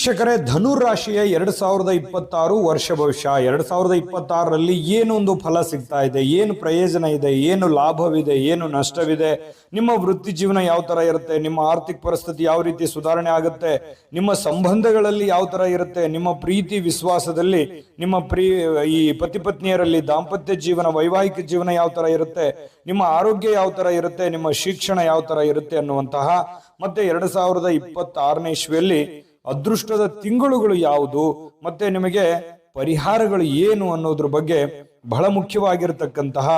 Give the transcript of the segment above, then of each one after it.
ವೀಕ್ಷಕರೇ ರಾಶಿಯ ಎರಡು ಸಾವಿರದ ಇಪ್ಪತ್ತಾರು ವರ್ಷ ಭವಿಷ್ಯ. ಎರಡು ಸಾವಿರದ ಇಪ್ಪತ್ತಾರರಲ್ಲಿ ಏನೊಂದು ಫಲ ಸಿಗ್ತಾ ಇದೆ? ಏನು ಪ್ರಯೋಜನ ಇದೆ? ಏನು ಲಾಭವಿದೆ? ಏನು ನಷ್ಟವಿದೆ? ನಿಮ್ಮ ವೃತ್ತಿ ಜೀವನ ಯಾವ ತರ ಇರುತ್ತೆ? ನಿಮ್ಮ ಆರ್ಥಿಕ ಪರಿಸ್ಥಿತಿ ಯಾವ ರೀತಿ ಸುಧಾರಣೆ ಆಗುತ್ತೆ? ನಿಮ್ಮ ಸಂಬಂಧಗಳಲ್ಲಿ ಯಾವ ತರ ಇರುತ್ತೆ? ನಿಮ್ಮ ಪ್ರೀತಿ ವಿಶ್ವಾಸದಲ್ಲಿ, ನಿಮ್ಮ ಪ್ರೀ, ಈ ಪತಿ ಪತ್ನಿಯರಲ್ಲಿ ದಾಂಪತ್ಯ ಜೀವನ, ವೈವಾಹಿಕ ಜೀವನ ಯಾವ ತರ ಇರುತ್ತೆ? ನಿಮ್ಮ ಆರೋಗ್ಯ ಯಾವ ತರ ಇರುತ್ತೆ? ನಿಮ್ಮ ಶಿಕ್ಷಣ ಯಾವ ತರ ಇರುತ್ತೆ ಅನ್ನುವಂತಹ ಮತ್ತೆ ಎರಡು ಸಾವಿರದ ಇಪ್ಪತ್ತಾರನೇ ಇಸ್ವಿಯಲ್ಲಿ ಅದೃಷ್ಟದ ತಿಂಗಳುಗಳು ಯಾವುದು, ಮತ್ತೆ ನಿಮಗೆ ಪರಿಹಾರಗಳು ಏನು ಅನ್ನೋದ್ರ ಬಗ್ಗೆ ಬಹಳ ಮುಖ್ಯವಾಗಿರತಕ್ಕಂತಹ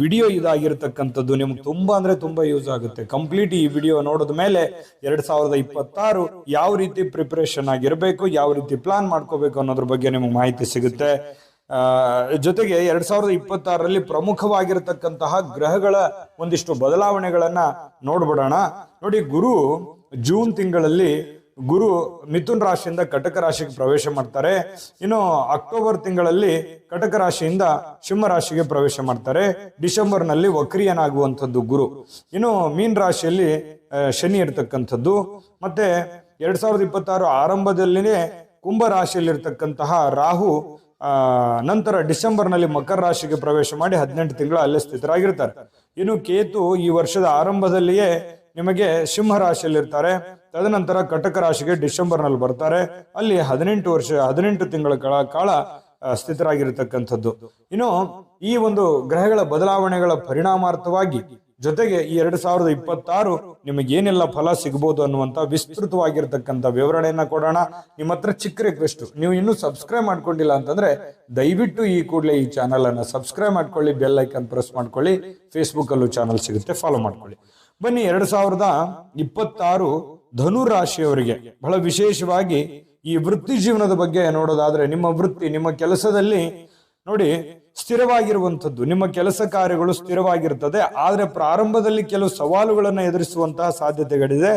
ವಿಡಿಯೋ ಇದಾಗಿರ್ತಕ್ಕಂಥದ್ದು. ನಿಮ್ಗೆ ತುಂಬಾ ಅಂದ್ರೆ ತುಂಬಾ ಯೂಸ್ ಆಗುತ್ತೆ. ಕಂಪ್ಲೀಟ್ ಈ ವಿಡಿಯೋ ನೋಡಿದ ಮೇಲೆ ಎರಡ್ ಸಾವಿರದ ಇಪ್ಪತ್ತಾರು ಯಾವ ರೀತಿ ಪ್ರಿಪರೇಷನ್ ಆಗಿರಬೇಕು, ಯಾವ ರೀತಿ ಪ್ಲಾನ್ ಮಾಡ್ಕೋಬೇಕು ಅನ್ನೋದ್ರ ಬಗ್ಗೆ ನಿಮ್ಗೆ ಮಾಹಿತಿ ಸಿಗುತ್ತೆ. ಜೊತೆಗೆ ಎರಡ್ ಸಾವಿರದ ಇಪ್ಪತ್ತಾರರಲ್ಲಿ ಪ್ರಮುಖವಾಗಿರತಕ್ಕಂತಹ ಗ್ರಹಗಳ ಒಂದಿಷ್ಟು ಬದಲಾವಣೆಗಳನ್ನ ನೋಡ್ಬಿಡೋಣ. ನೋಡಿ, ಗುರು ಜೂನ್ ತಿಂಗಳಲ್ಲಿ ಗುರು ಮಿಥುನ್ ರಾಶಿಯಿಂದ ಕಟಕ ರಾಶಿಗೆ ಪ್ರವೇಶ ಮಾಡ್ತಾರೆ. ಇನ್ನು ಅಕ್ಟೋಬರ್ ತಿಂಗಳಲ್ಲಿ ಕಟಕ ರಾಶಿಯಿಂದ ಸಿಂಹ ರಾಶಿಗೆ ಪ್ರವೇಶ ಮಾಡ್ತಾರೆ. ಡಿಸೆಂಬರ್ನಲ್ಲಿ ವಕ್ರಿಯನಾಗುವಂಥದ್ದು ಗುರು. ಇನ್ನು ಮೀನ್ ರಾಶಿಯಲ್ಲಿ ಶನಿ ಇರ್ತಕ್ಕಂಥದ್ದು. ಮತ್ತೆ ಎರಡ್ ಸಾವಿರದ ಇಪ್ಪತ್ತಾರು ಆರಂಭದಲ್ಲಿನೇ ಕುಂಭ ರಾಶಿಯಲ್ಲಿರ್ತಕ್ಕಂತಹ ರಾಹು ನಂತರ ಡಿಸೆಂಬರ್ನಲ್ಲಿ ಮಕರ ರಾಶಿಗೆ ಪ್ರವೇಶ ಮಾಡಿ ಹದಿನೆಂಟು ತಿಂಗಳ ಅಲ್ಲೇ ಸ್ಥಿತರಾಗಿರ್ತಾರೆ. ಇನ್ನು ಕೇತು ಈ ವರ್ಷದ ಆರಂಭದಲ್ಲಿಯೇ ನಿಮಗೆ ಸಿಂಹ ರಾಶಿಯಲ್ಲಿರ್ತಾರೆ. ತದನಂತರ ಕಟಕ ರಾಶಿಗೆ ಡಿಸೆಂಬರ್ನಲ್ಲಿ ಬರ್ತಾರೆ. ಅಲ್ಲಿ ಹದಿನೆಂಟು ವರ್ಷ, ಹದಿನೆಂಟು ತಿಂಗಳ ಕಾಲ ಕಾಲ ಸ್ಥಿತರಾಗಿರ್ತಕ್ಕಂಥದ್ದು. ಇನ್ನು ಈ ಒಂದು ಗ್ರಹಗಳ ಬದಲಾವಣೆಗಳ ಪರಿಣಾಮಾರ್ಥವಾಗಿ ಜೊತೆಗೆ ಈ ಎರಡ್ ಸಾವಿರದ ಇಪ್ಪತ್ತಾರು ನಿಮಗೆ ಏನೆಲ್ಲ ಫಲ ಸಿಗಬಹುದು ಅನ್ನುವಂತ ವಿಸ್ತೃತವಾಗಿರ್ತಕ್ಕಂಥ ವಿವರಣೆಯನ್ನ ಕೊಡೋಣ. ನಿಮ್ಮ ಹತ್ರ ಚಿಕ್ಕ ರಿಕ್ವೆಸ್ಟ್ ನೀವು ಇನ್ನೂ ಸಬ್ಸ್ಕ್ರೈಬ್ ಮಾಡ್ಕೊಂಡಿಲ್ಲ ಅಂತಂದ್ರೆ ದಯವಿಟ್ಟು ಈ ಕೂಡಲೇ ಈ ಚಾನಲ್ ಅನ್ನ ಸಬ್ಸ್ಕ್ರೈಬ್ ಮಾಡ್ಕೊಳ್ಳಿ ಬೆಲ್ ಐಕನ್ ಪ್ರೆಸ್ ಮಾಡ್ಕೊಳ್ಳಿ. ಫೇಸ್ಬುಕ್ ಅಲ್ಲೂ ಚಾನಲ್ ಸಿಗುತ್ತೆ ಫಾಲೋ ಮಾಡ್ಕೊಳ್ಳಿ. ಬನ್ನಿ ಎರಡ್ ಸಾವಿರದ ಇಪ್ಪತ್ತಾರು ಧನು ರಾಶಿಯವರಿಗೆ ಬಹಳ ವಿಶೇಷವಾಗಿ ಈ ವೃತ್ತಿ ಜೀವನದ ಬಗ್ಗೆ ನೋಡೋದಾದ್ರೆ ನಿಮ್ಮ ವೃತ್ತಿ, ನಿಮ್ಮ ಕೆಲಸದಲ್ಲಿ ನೋಡಿ ಸ್ಥಿರವಾಗಿರುವಂಥದ್ದು. ನಿಮ್ಮ ಕೆಲಸ ಕಾರ್ಯಗಳು ಸ್ಥಿರವಾಗಿರ್ತದೆ. ಆದರೆ ಪ್ರಾರಂಭದಲ್ಲಿ ಕೆಲವು ಸವಾಲುಗಳನ್ನು ಎದುರಿಸುವಂತಹ ಸಾಧ್ಯತೆಗಳಿದೆ.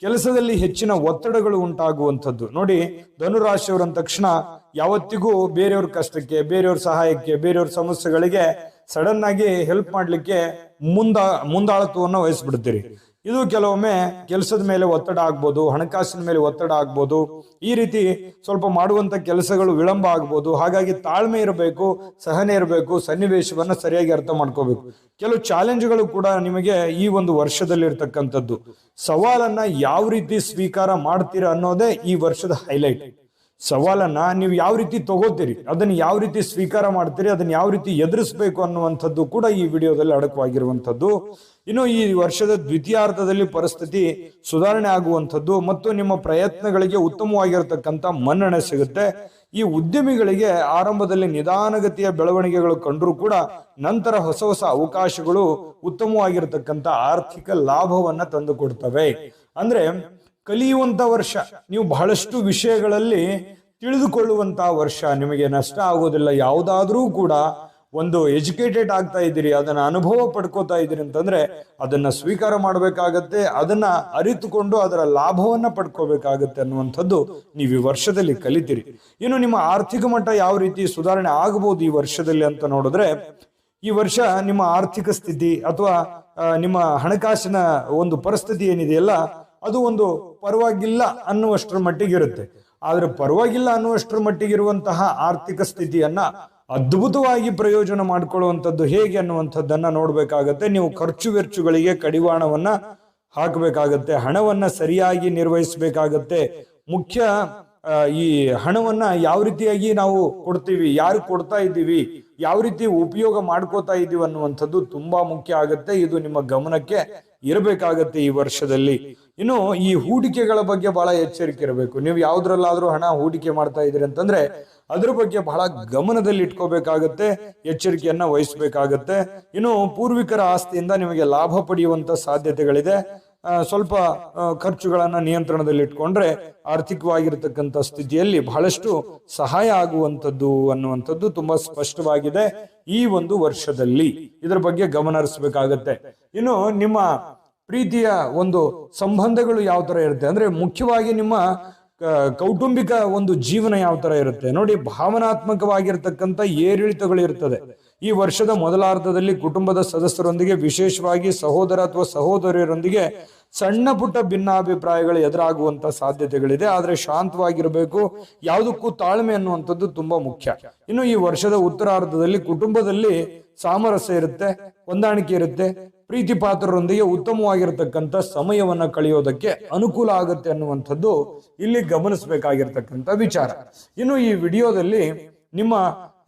ಕೆಲಸದಲ್ಲಿ ಹೆಚ್ಚಿನ ಒತ್ತಡಗಳು ಉಂಟಾಗುವಂಥದ್ದು. ನೋಡಿ ಧನುರಾಶಿಯವರಂದ ತಕ್ಷಣ ಯಾವತ್ತಿಗೂ ಬೇರೆಯವ್ರ ಕಷ್ಟಕ್ಕೆ, ಬೇರೆಯವ್ರ ಸಹಾಯಕ್ಕೆ, ಬೇರೆಯವ್ರ ಸಮಸ್ಯೆಗಳಿಗೆ ಸಡನ್ ಆಗಿ ಹೆಲ್ಪ್ ಮಾಡ್ಲಿಕ್ಕೆ ಮುಂದ, ಮುಂದಾಳತ್ವವನ್ನು ವಹಿಸ್ಬಿಡ್ತೀರಿ. ಇದು ಕೆಲವೊಮ್ಮೆ ಕೆಲಸದ ಮೇಲೆ ಒತ್ತಡ ಆಗ್ಬೋದು, ಹಣಕಾಸಿನ ಮೇಲೆ ಒತ್ತಡ ಆಗ್ಬೋದು, ಈ ರೀತಿ ಸ್ವಲ್ಪ ಮಾಡುವಂತ ಕೆಲಸಗಳು ವಿಳಂಬ ಆಗ್ಬೋದು, ಹಾಗಾಗಿ ತಾಳ್ಮೆ ಇರಬೇಕು, ಸಹನೆ ಇರಬೇಕು, ಸನ್ನಿವೇಶವನ್ನ ಸರಿಯಾಗಿ ಅರ್ಥ ಮಾಡ್ಕೋಬೇಕು. ಕೆಲವು ಚಾಲೆಂಜ್ಗಳು ಕೂಡ ನಿಮಗೆ ಈ ಒಂದು ವರ್ಷದಲ್ಲಿ ಇರ್ತಕ್ಕಂಥದ್ದು ಸವಾಲನ್ನ ಯಾವ ರೀತಿ ಸ್ವೀಕಾರ ಮಾಡ್ತೀರಾ ಅನ್ನೋದೇ ಈ ವರ್ಷದ ಹೈಲೈಟ್ ಸವಾಲನ್ನ ನೀವು ಯಾವ ರೀತಿ ತಗೋತೀರಿ? ಅದನ್ನ ಯಾವ ರೀತಿ ಸ್ವೀಕಾರ ಮಾಡ್ತೀರಿ? ಅದನ್ನ ಯಾವ ರೀತಿ ಎದುರಿಸಬೇಕು ಅನ್ನುವಂಥದ್ದು ಕೂಡ ಈ ವಿಡಿಯೋದಲ್ಲಿ ಅಡಕವಾಗಿರುವಂಥದ್ದು. ಇನ್ನು ಈ ವರ್ಷದ ದ್ವಿತೀಯಾರ್ಧದಲ್ಲಿ ಪರಿಸ್ಥಿತಿ ಸುಧಾರಣೆ ಆಗುವಂಥದ್ದು ಮತ್ತು ನಿಮ್ಮ ಪ್ರಯತ್ನಗಳಿಗೆ ಉತ್ತಮವಾಗಿರತಕ್ಕಂಥ ಮನ್ನಣೆ ಸಿಗುತ್ತೆ. ಈ ಉದ್ಯಮಿಗಳಿಗೆ ಆರಂಭದಲ್ಲಿ ನಿಧಾನಗತಿಯ ಬೆಳವಣಿಗೆಗಳು ಕಂಡರೂ ಕೂಡ ನಂತರ ಹೊಸ ಹೊಸ ಅವಕಾಶಗಳು ಉತ್ತಮವಾಗಿರತಕ್ಕಂಥ ಆರ್ಥಿಕ ಲಾಭವನ್ನ ತಂದುಕೊಡ್ತವೆ. ಅಂದ್ರೆ ಕಲಿಯುವಂತ ವರ್ಷ. ನೀವು ಬಹಳಷ್ಟು ವಿಷಯಗಳಲ್ಲಿ ತಿಳಿದುಕೊಳ್ಳುವಂತ ವರ್ಷ. ನಿಮಗೆ ನಷ್ಟ ಆಗೋದಿಲ್ಲ. ಯಾವುದಾದ್ರೂ ಕೂಡ ಒಂದು ಎಜುಕೇಟೆಡ್ ಆಗ್ತಾ ಇದ್ದೀರಿ, ಅದನ್ನ ಅನುಭವ ಪಡ್ಕೋತಾ ಇದ್ದೀರಿ ಅಂತಂದ್ರೆ ಅದನ್ನ ಸ್ವೀಕಾರ ಮಾಡಬೇಕಾಗತ್ತೆ, ಅದನ್ನ ಅರಿತುಕೊಂಡು ಅದರ ಲಾಭವನ್ನ ಪಡ್ಕೋಬೇಕಾಗತ್ತೆ ಅನ್ನುವಂಥದ್ದು ನೀವು ಈ ವರ್ಷದಲ್ಲಿ ಕಲಿತೀರಿ. ಇನ್ನು ನಿಮ್ಮ ಆರ್ಥಿಕ ಮಟ್ಟ ಯಾವ ರೀತಿ ಸುಧಾರಣೆ ಆಗಬಹುದು ಈ ವರ್ಷದಲ್ಲಿ ಅಂತ ನೋಡಿದ್ರೆ, ಈ ವರ್ಷ ನಿಮ್ಮ ಆರ್ಥಿಕ ಸ್ಥಿತಿ ಅಥವಾ ನಿಮ್ಮ ಹಣಕಾಸಿನ ಒಂದು ಪರಿಸ್ಥಿತಿ ಏನಿದೆಯಲ್ಲ, ಅದು ಒಂದು ಪರವಾಗಿಲ್ಲ ಅನ್ನುವಷ್ಟರ ಮಟ್ಟಿಗೆ ಇರುತ್ತೆ. ಆದ್ರೆ ಪರವಾಗಿಲ್ಲ ಅನ್ನುವಷ್ಟರ ಮಟ್ಟಿಗೆ ಇರುವಂತಹ ಆರ್ಥಿಕ ಸ್ಥಿತಿಯನ್ನ ಅದ್ಭುತವಾಗಿ ಪ್ರಯೋಜನ ಮಾಡ್ಕೊಳ್ಳುವಂಥದ್ದು ಹೇಗೆ ಅನ್ನುವಂಥದ್ದನ್ನ ನೋಡ್ಬೇಕಾಗತ್ತೆ. ನೀವು ಖರ್ಚು ವೆಚ್ಚಗಳಿಗೆ ಕಡಿವಾಣವನ್ನ ಹಾಕಬೇಕಾಗತ್ತೆ, ಹಣವನ್ನ ಸರಿಯಾಗಿ ನಿರ್ವಹಿಸಬೇಕಾಗತ್ತೆ. ಮುಖ್ಯ ಈ ಹಣವನ್ನ ಯಾವ ರೀತಿಯಾಗಿ ನಾವು ಕೊಡ್ತೀವಿ, ಯಾರು ಕೊಡ್ತಾ ಇದ್ದೀವಿ, ಯಾವ ರೀತಿ ಉಪಯೋಗ ಮಾಡ್ಕೋತಾ ಇದ್ದೀವಿ ಅನ್ನುವಂಥದ್ದು ತುಂಬಾ ಮುಖ್ಯ ಆಗುತ್ತೆ. ಇದು ನಿಮ್ಮ ಗಮನಕ್ಕೆ ಇರಬೇಕಾಗತ್ತೆ ಈ ವರ್ಷದಲ್ಲಿ. ಇನ್ನು ಈ ಹೂಡಿಕೆಗಳ ಬಗ್ಗೆ ಬಹಳ ಎಚ್ಚರಿಕೆ ಇರಬೇಕು. ನೀವು ಯಾವ್ದ್ರಲ್ಲಾದ್ರೂ ಹಣ ಹೂಡಿಕೆ ಮಾಡ್ತಾ ಇದ್ದೀರಿ ಅಂತಂದ್ರೆ ಅದ್ರ ಬಗ್ಗೆ ಬಹಳ ಗಮನದಲ್ಲಿ ಇಟ್ಕೋಬೇಕಾಗತ್ತೆ, ಎಚ್ಚರಿಕೆಯನ್ನ ವಹಿಸ್ಬೇಕಾಗತ್ತೆ. ಇನ್ನು ಪೂರ್ವಿಕರ ಆಸ್ತಿಯಿಂದ ನಿಮಗೆ ಲಾಭ ಪಡೆಯುವಂತ ಸಾಧ್ಯತೆಗಳಿದೆ. ಸ್ವಲ್ಪ ಖರ್ಚುಗಳನ್ನು ನಿಯಂತ್ರಣದಲ್ಲಿ ಇಟ್ಕೊಂಡ್ರೆ ಆರ್ಥಿಕವಾಗಿರ್ತಕ್ಕಂಥ ಸ್ಥಿತಿಯಲ್ಲಿ ಬಹಳಷ್ಟು ಸಹಾಯ ಆಗುವಂಥದ್ದು ಅನ್ನುವಂಥದ್ದು ತುಂಬಾ ಸ್ಪಷ್ಟವಾಗಿದೆ ಈ ಒಂದು ವರ್ಷದಲ್ಲಿ. ಇದರ ಬಗ್ಗೆ ಗಮನ ಹರಿಸಬೇಕಾಗತ್ತೆ. ಇನ್ನು ನಿಮ್ಮ ಪ್ರೀತಿಯ ಒಂದು ಸಂಬಂಧಗಳು ಯಾವ ತರ ಇರುತ್ತೆ? ಅಂದ್ರೆ ಮುಖ್ಯವಾಗಿ ನಿಮ್ಮ ಕೌಟುಂಬಿಕ ಒಂದು ಜೀವನ ಯಾವ ತರ ಇರುತ್ತೆ? ನೋಡಿ, ಭಾವನಾತ್ಮಕವಾಗಿರ್ತಕ್ಕಂಥ ಏರಿಳಿತಗಳು ಇರ್ತದೆ. ಈ ವರ್ಷದ ಮೊದಲಾರ್ಧದಲ್ಲಿ ಕುಟುಂಬದ ಸದಸ್ಯರೊಂದಿಗೆ, ವಿಶೇಷವಾಗಿ ಸಹೋದರ ಅಥವಾ ಸಹೋದರಿಯರೊಂದಿಗೆ ಸಣ್ಣ ಪುಟ್ಟ ಭಿನ್ನಾಭಿಪ್ರಾಯಗಳು ಎದುರಾಗುವಂತ ಸಾಧ್ಯತೆಗಳಿದೆ. ಆದ್ರೆ ಶಾಂತವಾಗಿರಬೇಕು, ಯಾವುದಕ್ಕೂ ತಾಳ್ಮೆ ಅನ್ನುವಂಥದ್ದು ತುಂಬಾ ಮುಖ್ಯ. ಇನ್ನು ಈ ವರ್ಷದ ಉತ್ತರಾರ್ಧದಲ್ಲಿ ಕುಟುಂಬದಲ್ಲಿ ಸಾಮರಸ್ಯ ಇರುತ್ತೆ, ಹೊಂದಾಣಿಕೆ ಇರುತ್ತೆ ಪ್ರೀತಿ ಪಾತ್ರರೊಂದಿಗೆ ಉತ್ತಮವಾಗಿರತಕ್ಕಂಥ ಸಮಯವನ್ನ ಕಳೆಯೋದಕ್ಕೆ ಅನುಕೂಲ ಆಗುತ್ತೆ ಅನ್ನುವಂಥದ್ದು ಇಲ್ಲಿ ಗಮನಿಸಬೇಕಾಗಿರ್ತಕ್ಕಂಥ ವಿಚಾರ. ಇನ್ನು ಈ ವಿಡಿಯೋದಲ್ಲಿ ನಿಮ್ಮ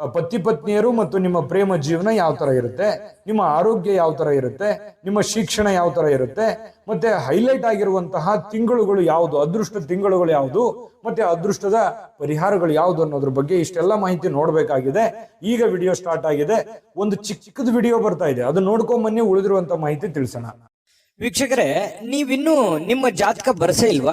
ಪತಿ ಪತ್ನಿಯರು ಮತ್ತು ನಿಮ್ಮ ಪ್ರೇಮ ಜೀವನ ಯಾವ ತರ ಇರುತ್ತೆ? ನಿಮ್ಮ ಆರೋಗ್ಯ ಯಾವ ತರ ಇರುತ್ತೆ? ನಿಮ್ಮ ಶಿಕ್ಷಣ ಯಾವ ತರ ಇರುತ್ತೆ? ಮತ್ತೆ ಹೈಲೈಟ್ ಆಗಿರುವಂತಹ ತಿಂಗಳುಗಳು ಯಾವುದು? ಅದೃಷ್ಟ ತಿಂಗಳುಗಳು ಯಾವುದು? ಮತ್ತೆ ಅದೃಷ್ಟದ ಪರಿಹಾರಗಳು ಯಾವುದು ಅನ್ನೋದ್ರ ಬಗ್ಗೆ ಇಷ್ಟೆಲ್ಲ ಮಾಹಿತಿ ನೋಡಬೇಕಾಗಿದೆ. ಈಗ ವಿಡಿಯೋ ಸ್ಟಾರ್ಟ್ ಆಗಿದೆ. ಒಂದು ಚಿಕ್ಕದ ವಿಡಿಯೋ ಬರ್ತಾ ಇದೆ. ಅದು ನೋಡ್ಕೊಂಬನ್ನಿ ಉಳಿದಿರುವಂತ ಮಾಹಿತಿ ತಿಳಿಸೋಣ. ವೀಕ್ಷಕರೇ, ನೀವಿನ್ನೂ ನಿಮ್ಮ ಜಾತಕ ಬರಸೇ ಇಲ್ವಾ?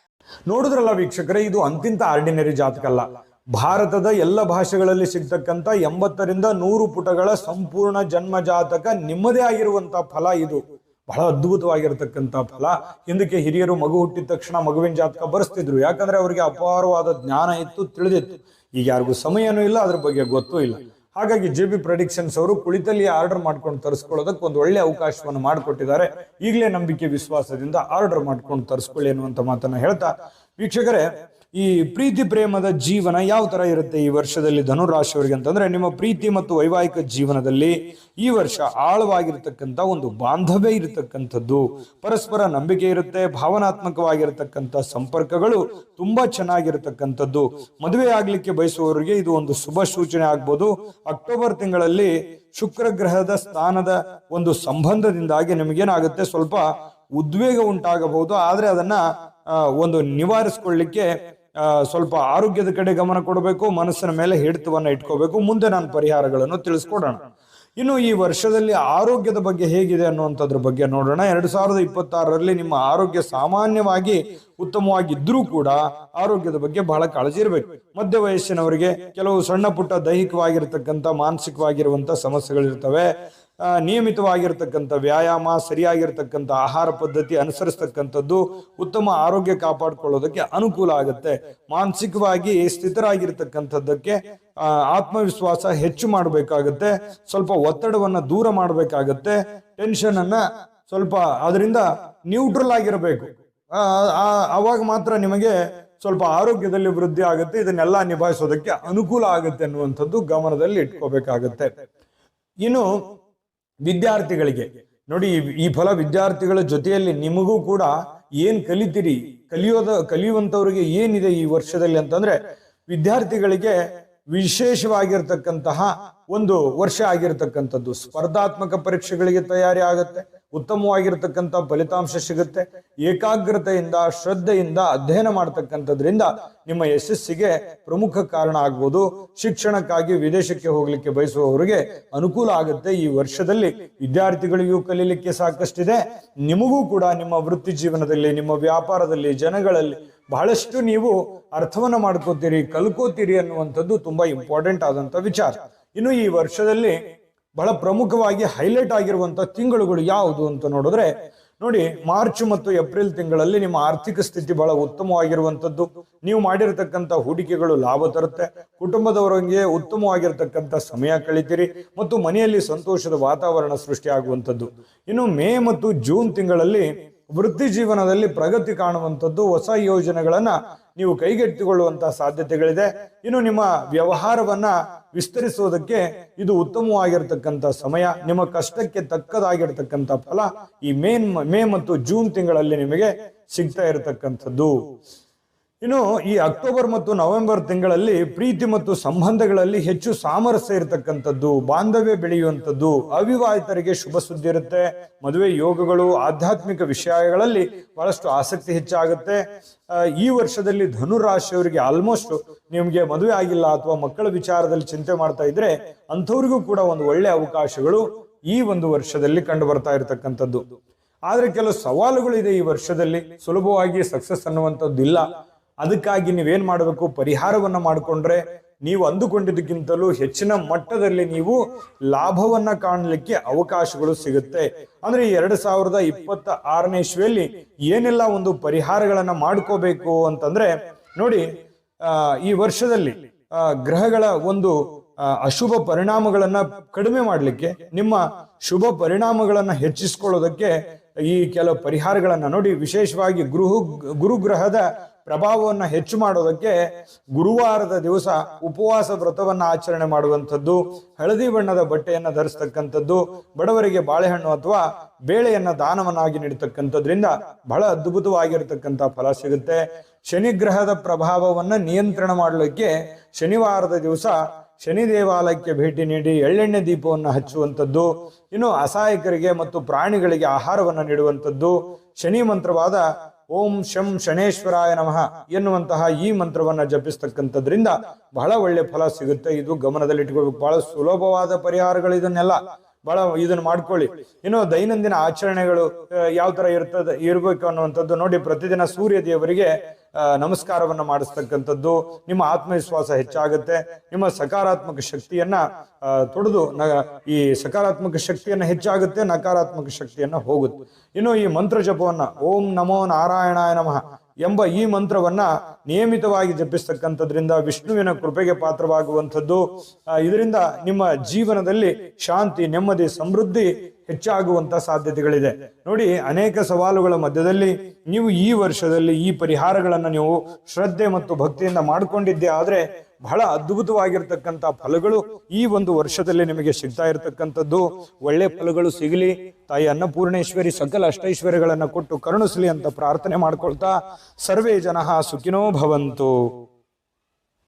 ನೋಡಿದ್ರಲ್ಲ ವೀಕ್ಷಕರೇ, ಇದು ಅಂತಿಂತ ಆರ್ಡಿನರಿ ಜಾತಕ ಅಲ್ಲ ಭಾರತದ ಎಲ್ಲ ಭಾಷೆಗಳಲ್ಲಿ ಸಿಗ್ತಕ್ಕಂಥ ಎಂಬತ್ತರಿಂದ ನೂರು ಪುಟಗಳ ಸಂಪೂರ್ಣ ಜನ್ಮ ಜಾತಕ ನಿಮ್ಮದೇ ಆಗಿರುವಂತ ಫಲ ಇದು. ಬಹಳ ಅದ್ಭುತವಾಗಿರ್ತಕ್ಕಂಥ ಫಲ. ಹಿಂದಕ್ಕೆ ಹಿರಿಯರು ಮಗು ಹುಟ್ಟಿದ ತಕ್ಷಣ ಮಗುವಿನ ಜಾತಕ ಬರೆಸ್ತಿದ್ರು. ಯಾಕಂದ್ರೆ ಅವರಿಗೆ ಅಪಾರವಾದ ಜ್ಞಾನ ಇತ್ತು, ತಿಳಿದಿತ್ತು. ಈಗ ಯಾರಿಗೂ ಸಮಯನೂ ಇಲ್ಲ, ಅದ್ರ ಬಗ್ಗೆ ಗೊತ್ತೂ ಇಲ್ಲ. ಹಾಗಾಗಿ ಜೆ ಬಿ ಪ್ರೊಡಿಕ್ಷನ್ಸ್ ಅವರು ಕುಳಿತಲ್ಲಿ ಆರ್ಡರ್ ಮಾಡ್ಕೊಂಡು ತರಿಸ್ಕೊಳ್ಳೋದಕ್ಕೆ ಒಂದು ಒಳ್ಳೆ ಅವಕಾಶವನ್ನು ಮಾಡಿಕೊಟ್ಟಿದ್ದಾರೆ. ಈಗಲೇ ನಂಬಿಕೆ, ವಿಶ್ವಾಸದಿಂದ ಆರ್ಡರ್ ಮಾಡ್ಕೊಂಡು ತರಿಸ್ಕೊಳ್ಳಿ ಅನ್ನುವಂಥ ಮಾತನ್ನು ಹೇಳ್ತಾ, ವೀಕ್ಷಕರೇ ಈ ಪ್ರೀತಿ ಪ್ರೇಮದ ಜೀವನ ಯಾವ ತರ ಇರುತ್ತೆ ಈ ವರ್ಷದಲ್ಲಿ ಧನುರಾಶಿಯವರಿಗೆ ಅಂತಂದ್ರೆ ನಿಮ್ಮ ಪ್ರೀತಿ ಮತ್ತು ವೈವಾಹಿಕ ಜೀವನದಲ್ಲಿ ಈ ವರ್ಷ ಆಳವಾಗಿರ್ತಕ್ಕಂಥ ಒಂದು ಬಾಂಧವ್ಯ ಇರತಕ್ಕಂಥದ್ದು. ಪರಸ್ಪರ ನಂಬಿಕೆ ಇರುತ್ತೆ, ಭಾವನಾತ್ಮಕವಾಗಿರತಕ್ಕಂಥ ಸಂಪರ್ಕಗಳು ತುಂಬಾ ಚೆನ್ನಾಗಿರತಕ್ಕಂಥದ್ದು. ಮದುವೆ ಆಗ್ಲಿಕ್ಕೆ ಬಯಸುವವರಿಗೆ ಇದು ಒಂದು ಶುಭ ಸೂಚನೆ ಆಗ್ಬೋದು. ಅಕ್ಟೋಬರ್ ತಿಂಗಳಲ್ಲಿ ಶುಕ್ರ ಗ್ರಹದ ಸ್ಥಾನದ ಒಂದು ಸಂಬಂಧದಿಂದಾಗಿ ನಿಮಗೇನಾಗುತ್ತೆ? ಸ್ವಲ್ಪ ಉದ್ವೇಗ ಉಂಟಾಗಬಹುದು. ಆದ್ರೆ ಅದನ್ನ ಒಂದು ನಿವಾರಿಸ್ಕೊಳ್ಳಿಕ್ಕೆ ಸ್ವಲ್ಪ ಆರೋಗ್ಯದ ಕಡೆ ಗಮನ ಕೊಡಬೇಕು, ಮನಸ್ಸಿನ ಮೇಲೆ ಹಿಡಿತವನ್ನು ಇಟ್ಕೋಬೇಕು. ಮುಂದೆ ನಾನು ಪರಿಹಾರಗಳನ್ನು ತಿಳಿಸ್ಕೊಡೋಣ. ಇನ್ನು ಈ ವರ್ಷದಲ್ಲಿ ಆರೋಗ್ಯದ ಬಗ್ಗೆ ಹೇಗಿದೆ ಅನ್ನುವಂಥದ್ರ ಬಗ್ಗೆ ನೋಡೋಣ. ಎರಡು ಸಾವಿರದ ಇಪ್ಪತ್ತಾರರಲ್ಲಿ ನಿಮ್ಮ ಆರೋಗ್ಯ ಸಾಮಾನ್ಯವಾಗಿ ಉತ್ತಮವಾಗಿದ್ದರೂ ಕೂಡ ಆರೋಗ್ಯದ ಬಗ್ಗೆ ಬಹಳ ಕಾಳಜಿ ಇರಬೇಕು. ಮಧ್ಯ ವಯಸ್ಸಿನವರಿಗೆ ಕೆಲವು ಸಣ್ಣ ಪುಟ್ಟ ದೈಹಿಕವಾಗಿರ್ತಕ್ಕಂಥ, ಮಾನಸಿಕವಾಗಿರುವಂಥ ಸಮಸ್ಯೆಗಳಿರ್ತವೆ. ನಿಯಮಿತವಾಗಿರ್ತಕ್ಕಂಥ ವ್ಯಾಯಾಮ, ಸರಿಯಾಗಿರ್ತಕ್ಕಂಥ ಆಹಾರ ಪದ್ಧತಿ ಅನುಸರಿಸ್ತಕ್ಕಂಥದ್ದು ಉತ್ತಮ ಆರೋಗ್ಯ ಕಾಪಾಡಿಕೊಳ್ಳೋದಕ್ಕೆ ಅನುಕೂಲ ಆಗುತ್ತೆ. ಮಾನಸಿಕವಾಗಿ ಸ್ಥಿತರಾಗಿರ್ತಕ್ಕಂಥದ್ದಕ್ಕೆ ಆತ್ಮವಿಶ್ವಾಸ ಹೆಚ್ಚು ಮಾಡಬೇಕಾಗುತ್ತೆ. ಸ್ವಲ್ಪ ಒತ್ತಡವನ್ನು ದೂರ ಮಾಡಬೇಕಾಗತ್ತೆ. ಟೆನ್ಷನ್ ಅನ್ನ ಸ್ವಲ್ಪ ಅದರಿಂದ ನ್ಯೂಟ್ರಲ್ ಆಗಿರಬೇಕು. ಆ- ಮಾತ್ರ ನಿಮಗೆ ಸ್ವಲ್ಪ ಆರೋಗ್ಯದಲ್ಲಿ ವೃದ್ಧಿ ಆಗುತ್ತೆ. ಇದನ್ನೆಲ್ಲ ನಿಭಾಯಿಸೋದಕ್ಕೆ ಅನುಕೂಲ ಆಗುತ್ತೆ ಅನ್ನುವಂಥದ್ದು ಗಮನದಲ್ಲಿ ಇಟ್ಕೋಬೇಕಾಗತ್ತೆ. ಇನ್ನು ವಿದ್ಯಾರ್ಥಿಗಳಿಗೆ. ನೋಡಿ, ಈ- ಫಲ ವಿದ್ಯಾರ್ಥಿಗಳ ಜೊತೆಯಲ್ಲಿ ನಿಮಗೂ ಕೂಡ ಏನ್ ಕಲಿತೀರಿ? ಕಲಿಯೋದ ಕಲಿಯುವಂತವ್ರಿಗೆ ಏನಿದೆ ಈ ವರ್ಷದಲ್ಲಿ ಅಂತಂದ್ರೆ, ವಿದ್ಯಾರ್ಥಿಗಳಿಗೆ ವಿಶೇಷವಾಗಿರ್ತಕ್ಕಂತಹ ಒಂದು ವರ್ಷ ಆಗಿರ್ತಕ್ಕಂಥದ್ದು. ಸ್ಪರ್ಧಾತ್ಮಕ ಪರೀಕ್ಷೆಗಳಿಗೆ ತಯಾರಿ ಆಗುತ್ತೆ. ಉತ್ತಮವಾಗಿರ್ತಕ್ಕಂಥ ಫಲಿತಾಂಶ ಸಿಗುತ್ತೆ. ಏಕಾಗ್ರತೆಯಿಂದ, ಶ್ರದ್ಧೆಯಿಂದ ಅಧ್ಯಯನ ಮಾಡ್ತಕ್ಕಂಥದ್ರಿಂದ ನಿಮ್ಮ ಯಶಸ್ಸಿಗೆ ಪ್ರಮುಖ ಕಾರಣ ಆಗ್ಬೋದು. ಶಿಕ್ಷಣಕ್ಕಾಗಿ ವಿದೇಶಕ್ಕೆ ಹೋಗ್ಲಿಕ್ಕೆ ಬಯಸುವವರಿಗೆ ಅನುಕೂಲ ಆಗುತ್ತೆ. ಈ ವರ್ಷದಲ್ಲಿ ವಿದ್ಯಾರ್ಥಿಗಳಿಗೂ ಕಲೀಲಿಕ್ಕೆ ಸಾಕಷ್ಟಿದೆ. ನಿಮಗೂ ಕೂಡ ನಿಮ್ಮ ವೃತ್ತಿ ಜೀವನದಲ್ಲಿ, ನಿಮ್ಮ ವ್ಯಾಪಾರದಲ್ಲಿ, ಜನಗಳಲ್ಲಿ ಬಹಳಷ್ಟು ನೀವು ಅರ್ಥವನ್ನ ಮಾಡ್ಕೋತೀರಿ, ಕಲ್ಕೋತೀರಿ ಅನ್ನುವಂಥದ್ದು ತುಂಬಾ ಇಂಪಾರ್ಟೆಂಟ್ ಆದಂತ ವಿಚಾರ. ಇನ್ನು ಈ ವರ್ಷದಲ್ಲಿ ಬಹಳ ಪ್ರಮುಖವಾಗಿ ಹೈಲೈಟ್ ಆಗಿರುವಂತ ತಿಂಗಳುಗಳು ಯಾವುದು ಅಂತ ನೋಡಿದ್ರೆ, ನೋಡಿ ಮಾರ್ಚ್ ಮತ್ತು ಏಪ್ರಿಲ್ ತಿಂಗಳಲ್ಲಿ ನಿಮ್ಮ ಆರ್ಥಿಕ ಸ್ಥಿತಿ ಬಹಳ ಉತ್ತಮವಾಗಿರುವಂತದ್ದು. ನೀವು ಮಾಡಿರತಕ್ಕಂತ ಹೂಡಿಕೆಗಳು ಲಾಭ ತರುತ್ತೆ. ಕುಟುಂಬದವರೊಂದಿಗೆ ಉತ್ತಮವಾಗಿರ್ತಕ್ಕಂಥ ಸಮಯ ಕಳಿತೀರಿ ಮತ್ತು ಮನೆಯಲ್ಲಿ ಸಂತೋಷದ ವಾತಾವರಣ ಸೃಷ್ಟಿಯಾಗುವಂಥದ್ದು ಇನ್ನು ಮೇ ಮತ್ತು ಜೂನ್ ತಿಂಗಳಲ್ಲಿ ವೃತ್ತಿ ಜೀವನದಲ್ಲಿ ಪ್ರಗತಿ ಕಾಣುವಂಥದ್ದು ಹೊಸ ಯೋಜನೆಗಳನ್ನ ನೀವು ಕೈಗೆತ್ತಿಕೊಳ್ಳುವಂತಹ ಸಾಧ್ಯತೆಗಳಿದೆ. ಇನ್ನು ನಿಮ್ಮ ವ್ಯವಹಾರವನ್ನ ವಿಸ್ತರಿಸುವುದಕ್ಕೆ ಇದು ಉತ್ತಮವಾಗಿರ್ತಕ್ಕಂಥ ಸಮಯ, ನಿಮ್ಮ ಕಷ್ಟಕ್ಕೆ ತಕ್ಕದಾಗಿರ್ತಕ್ಕಂಥ ಫಲ ಈ ಮೇ ಮೇ ಮತ್ತು ಜೂನ್ ತಿಂಗಳಲ್ಲಿ ನಿಮಗೆ ಸಿಗ್ತಾ ಇರತಕ್ಕಂಥದ್ದು. ಇನ್ನು ಈ ಅಕ್ಟೋಬರ್ ಮತ್ತು ನವೆಂಬರ್ ತಿಂಗಳಲ್ಲಿ ಪ್ರೀತಿ ಮತ್ತು ಸಂಬಂಧಗಳಲ್ಲಿ ಹೆಚ್ಚು ಸಾಮರಸ್ಯ ಇರತಕ್ಕಂಥದ್ದು, ಬಾಂಧವ್ಯ ಬೆಳೆಯುವಂಥದ್ದು, ಅವಿವಾಹಿತರಿಗೆ ಶುಭ ಸುದ್ದಿ ಇರುತ್ತೆ, ಮದುವೆ ಯೋಗಗಳು, ಆಧ್ಯಾತ್ಮಿಕ ವಿಷಯಗಳಲ್ಲಿ ಬಹಳಷ್ಟು ಆಸಕ್ತಿ ಹೆಚ್ಚಾಗುತ್ತೆ. ಈ ವರ್ಷದಲ್ಲಿ ಧನು ರಾಶಿಯವರಿಗೆ ಆಲ್ಮೋಸ್ಟ್ ನಿಮಗೆ ಮದುವೆ ಆಗಿಲ್ಲ ಅಥವಾ ಮಕ್ಕಳ ವಿಚಾರದಲ್ಲಿ ಚಿಂತೆ ಮಾಡ್ತಾ ಇದ್ರೆ ಅಂಥವ್ರಿಗೂ ಕೂಡ ಒಂದು ಒಳ್ಳೆ ಅವಕಾಶಗಳು ಈ ಒಂದು ವರ್ಷದಲ್ಲಿ ಕಂಡು ಬರ್ತಾ ಇರತಕ್ಕಂಥದ್ದು. ಆದ್ರೆ ಕೆಲವು ಸವಾಲುಗಳು ಇದೆ ಈ ವರ್ಷದಲ್ಲಿ. ಸುಲಭವಾಗಿ ಸಕ್ಸಸ್ ಅನ್ನುವಂಥದ್ದು ಇಲ್ಲ ಅದಕ್ಕಾಗಿ ನೀವೇನ್ ಮಾಡಬೇಕು? ಪರಿಹಾರವನ್ನ ಮಾಡಿಕೊಂಡ್ರೆ ನೀವು ಅಂದುಕೊಂಡಿದ್ದಕ್ಕಿಂತಲೂ ಹೆಚ್ಚಿನ ಮಟ್ಟದಲ್ಲಿ ನೀವು ಲಾಭವನ್ನ ಕಾಣಲಿಕ್ಕೆ ಅವಕಾಶಗಳು ಸಿಗುತ್ತೆ. ಅಂದ್ರೆ ಈ ಎರಡ್ ಸಾವಿರದ ಇಪ್ಪತ್ತ ಆರನೇ ಇಸ್ವಿಯಲ್ಲಿ ಏನೆಲ್ಲ ಒಂದು ಪರಿಹಾರಗಳನ್ನ ಮಾಡ್ಕೋಬೇಕು ಅಂತಂದ್ರೆ, ನೋಡಿ ಈ ವರ್ಷದಲ್ಲಿ ಗ್ರಹಗಳ ಒಂದು ಅಶುಭ ಪರಿಣಾಮಗಳನ್ನ ಕಡಿಮೆ ಮಾಡಲಿಕ್ಕೆ, ನಿಮ್ಮ ಶುಭ ಪರಿಣಾಮಗಳನ್ನ ಹೆಚ್ಚಿಸ್ಕೊಳ್ಳೋದಕ್ಕೆ ಈ ಕೆಲವು ಪರಿಹಾರಗಳನ್ನ ನೋಡಿ, ವಿಶೇಷವಾಗಿ ಗುರು ಗುರುಗ್ರಹದ ಪ್ರಭಾವವನ್ನ ಹೆಚ್ಚು ಮಾಡೋದಕ್ಕೆ ಗುರುವಾರದ ದಿವಸ ಉಪವಾಸ ವ್ರತವನ್ನು ಆಚರಣೆ ಮಾಡುವಂಥದ್ದು, ಹಳದಿ ಬಣ್ಣದ ಬಟ್ಟೆಯನ್ನ ಧರಿಸ್ತಕ್ಕಂಥದ್ದು, ಬಡವರಿಗೆ ಬಾಳೆಹಣ್ಣು ಅಥವಾ ಬೇಳೆಯನ್ನ ದಾನವನ್ನಾಗಿ ನೀಡತಕ್ಕಂಥದ್ರಿಂದ ಬಹಳ ಅದ್ಭುತವಾಗಿರತಕ್ಕಂಥ ಫಲ ಸಿಗುತ್ತೆ. ಶನಿ ಗ್ರಹದ ಪ್ರಭಾವವನ್ನ ನಿಯಂತ್ರಣ ಮಾಡಲಿಕ್ಕೆ ಶನಿವಾರದ ದಿವಸ ಶನಿ ದೇವಾಲಯಕ್ಕೆ ಭೇಟಿ ನೀಡಿ ಎಳ್ಳೆಣ್ಣೆ ದೀಪವನ್ನು ಹಚ್ಚುವಂಥದ್ದು, ಇನ್ನು ಅಸಹಾಯಕರಿಗೆ ಮತ್ತು ಪ್ರಾಣಿಗಳಿಗೆ ಆಹಾರವನ್ನು ನೀಡುವಂಥದ್ದು, ಶನಿ ಮಂತ್ರವಾದ ಓಂ ಶಂ ಶನೇಶ್ವರಾಯ ನಮಃ ಎನ್ನುವಂತಹ ಈ ಮಂತ್ರವನ್ನ ಜಪಿಸ್ತಕ್ಕಂಥದ್ರಿಂದ ಬಹಳ ಒಳ್ಳೆ ಫಲ ಸಿಗುತ್ತೆ. ಇದು ಗಮನದಲ್ಲಿಟ್ಕೋಬೇಕು. ಬಹಳ ಸುಲಭವಾದ ಪರಿಹಾರಗಳು ಇದನ್ನೆಲ್ಲ ಬಹಳ ಇದನ್ನ ಮಾಡ್ಕೊಳ್ಳಿ. ಇನ್ನು ದೈನಂದಿನ ಆಚರಣೆಗಳು ಯಾವ ತರ ಇರ್ತದೆ, ಇರಬೇಕು ಅನ್ನುವಂಥದ್ದು ನೋಡಿ, ಪ್ರತಿದಿನ ಸೂರ್ಯ ದೇವರಿಗೆ ನಮಸ್ಕಾರವನ್ನ ಮಾಡಿಸ್ತಕ್ಕಂಥದ್ದು, ನಿಮ್ಮ ಆತ್ಮವಿಶ್ವಾಸ ಹೆಚ್ಚಾಗುತ್ತೆ, ನಿಮ್ಮ ಸಕಾರಾತ್ಮಕ ಶಕ್ತಿಯನ್ನ ತೊಡೆದು ಈ ಸಕಾರಾತ್ಮಕ ಶಕ್ತಿಯನ್ನ ಹೆಚ್ಚಾಗುತ್ತೆ, ನಕಾರಾತ್ಮಕ ಶಕ್ತಿಯನ್ನ ಹೋಗುತ್ತೆ. ಇನ್ನು ಈ ಮಂತ್ರ ಜಪವನ್ನ ಓಂ ನಮೋ ನಾರಾಯಣಾಯ ನಮಃ ಎಂಬ ಈ ಮಂತ್ರವನ್ನ ನಿಯಮಿತವಾಗಿ ಜಪಿಸ್ತಕ್ಕಂಥದ್ರಿಂದ ವಿಷ್ಣುವಿನ ಕೃಪೆಗೆ ಪಾತ್ರವಾಗುವಂಥದ್ದು. ಇದರಿಂದ ನಿಮ್ಮ ಜೀವನದಲ್ಲಿ ಶಾಂತಿ, ನೆಮ್ಮದಿ, ಸಮೃದ್ಧಿ ಹೆಚ್ಚಾಗುವಂತ ಸಾಧ್ಯತೆಗಳಿದೆ. ನೋಡಿ, ಅನೇಕ ಸವಾಲುಗಳ ಮಧ್ಯದಲ್ಲಿ ನೀವು ಈ ವರ್ಷದಲ್ಲಿ ಈ ಪರಿಹಾರಗಳನ್ನ ನೀವು ಶ್ರದ್ಧೆ ಮತ್ತು ಭಕ್ತಿಯಿಂದ ಮಾಡಿಕೊಂಡಿದ್ದೆ. ಆದ್ರೆ ಬಹಳ ಅದ್ಭುತವಾಗಿರ್ತಕ್ಕಂಥ ಫಲಗಳು ಈ ಒಂದು ವರ್ಷದಲ್ಲಿ ನಿಮಗೆ ಸಿಗ್ತಾ ಇರತಕ್ಕಂಥದ್ದು. ಒಳ್ಳೆ ಫಲಗಳು ಸಿಗಲಿ. ತಾಯಿ ಅನ್ನಪೂರ್ಣೇಶ್ವರಿ ಸಕಲ ಅಷ್ಟೈಶ್ವರ್ಯಗಳನ್ನು ಕೊಟ್ಟು ಕರುಣಿಸಲಿ ಅಂತ ಪ್ರಾರ್ಥನೆ ಮಾಡ್ಕೊಳ್ತಾ ಸರ್ವೇ ಜನ ಸುಖಿನೋ ಭವಂತು.